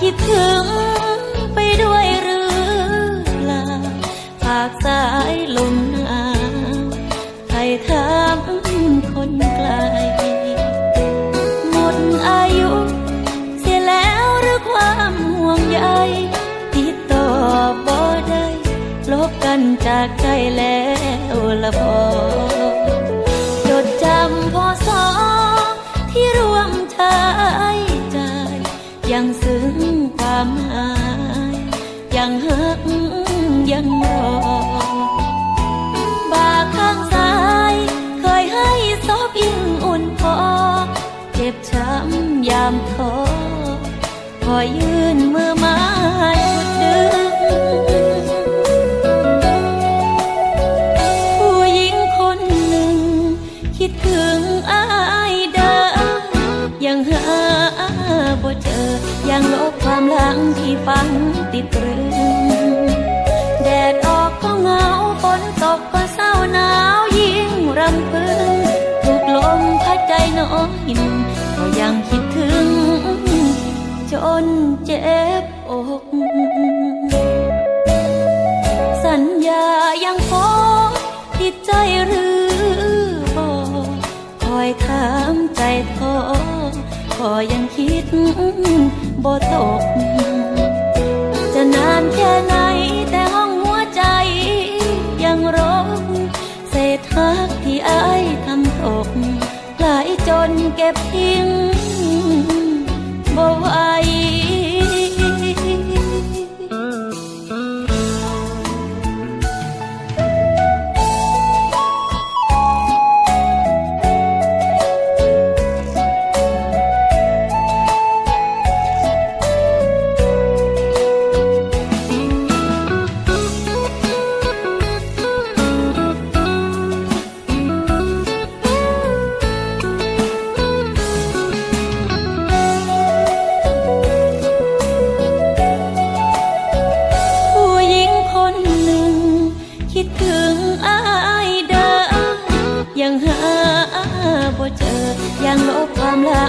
คิดถึงไปด้วยหรือเปล่าปากสายลมหนาวใครถามคนไกลหมดอายุเสียแล้วหรือความห่วงใยติดต่อบ่ได้ลบกันจากใจแล้ว ซึ้งความหมายยังฮักยังรอบาข้างซ้าย เคยให้ซอบยิ่งอุ่นพอ เจ็บช้ำยามท้อพอยืนมือ ลังที่ฝังติดตรึง แดดออกก็เหงาฝนตกก็เศร้าหนาวยิ่งรำพึงถูกลมพัดใจน้อยหนึ่งก็ยังคิดถึง จนเจ็บอก สัญญายังพอติดใจหรือบ่คอยถามใจท้อ ก็ยังคิดบ่ตก จะนานแค่ไหนแต่ห้องหัวใจยังรกเศษหักที่อายทำตกหลายจนเก็บทิ้งบ่ไหว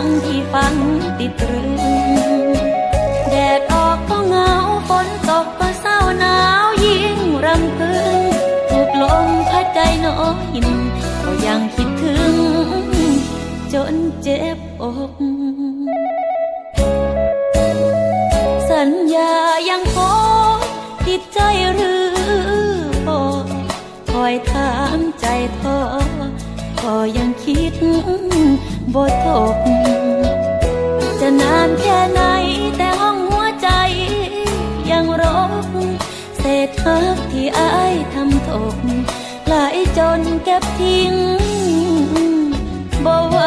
งที่ฝังติดตรึง แดดออกก็เหงาฝนตกก็เศร้าหนาวยิ่งรำพึง ถูกลมพัดใจน้อยหนึ่งก็ยังคิดถึง จนเจ็บอกสัญญายังพอติดใจหรือบ่คอยถามใจท้อ ก็ยังคิดบ่ตกจะนานแค่ไหนแต่ห้องหัวใจ ยังรกเศษหักที่อายทำตกหลายจนเก็บทิ้งบ่ไหว